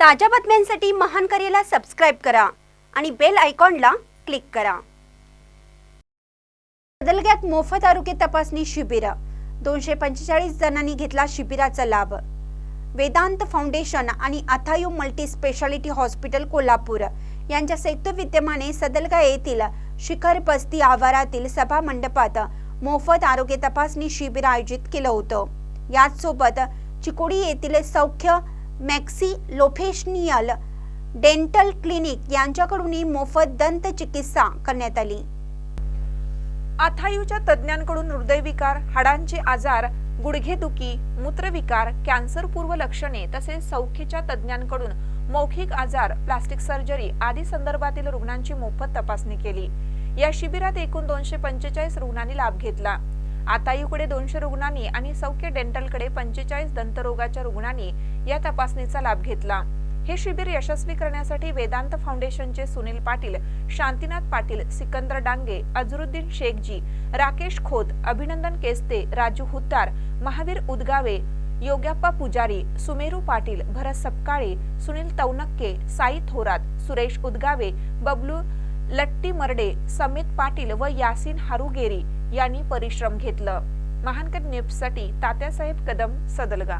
ताज्या बातम्यांसाठी महान करेला सबस्क्राईब करा आणि बेल आयकॉनला क्लिक करा. बदलग्यात मोफत आरोग्य तपासणी शिबिर. दोनशे पंचेचाळीस जणांनी घेतला शिबिराचा लाभ. वेदांत फाउंडेशन आणि Athayu multi speciality hospital Kolhapur यांच्या संयुक्त विद्यमाने सदलगा येथील शिखर बस्ती आवारातील सभा मंडपात मोफत आरोग्य तपासणी शिबिर आयोजित केलं होतं. याचसोबत चिकोडी येथील Saukhya maxillofacial dental clinic यांच्याकडूनही मोफत दंत चिकित्सा करण्यात आली. आथायूच्या तज्ज्ञांकडून हृदयविकार हाडांचे आजार गुडघेदुखी मूत्रविकार कॅन्सर पूर्व लक्षणे तसेच सौख्यच्या तज्ज्ञांकडून मौखिक आजार प्लास्टिक सर्जरी आदी संदर्भातील रुग्णांची मोफत तपासणी केली. या शिबिरात एकूण दोनशे पंचेचाळीस रुग्णांनी लाभ घेतला. आतायूकडे दोनशे रुग्णांनी आणि सौख्य डेंटलकडे पंचेचाळीस दंतरोगाच्या रुग्णांनी या तपासणीचा लाभ घेतला. हे शिबिर यशस्वी करण्यासाठी वेदांत फाउंडेशनचे सुनील पाटील शांतीनाथ पाटील सिकंदर डांगे अझरुद्दीन शेखजी राकेश खोत अभिनंदन केस्ते राजू हुत्तार महावीर उदगावे योग्याप्पा पुजारी सुमेरू पाटील भरत सपकाळे सुनील तौनक्के साई थोरात सुरेश उदगावे बबलू लट्टी मर्डे समित पाटील व यासीन हारुगेरी यांनी परिश्रम घेतलं. महानकर न्यूजसाठी तात्यासाहेब कदम सदलगा.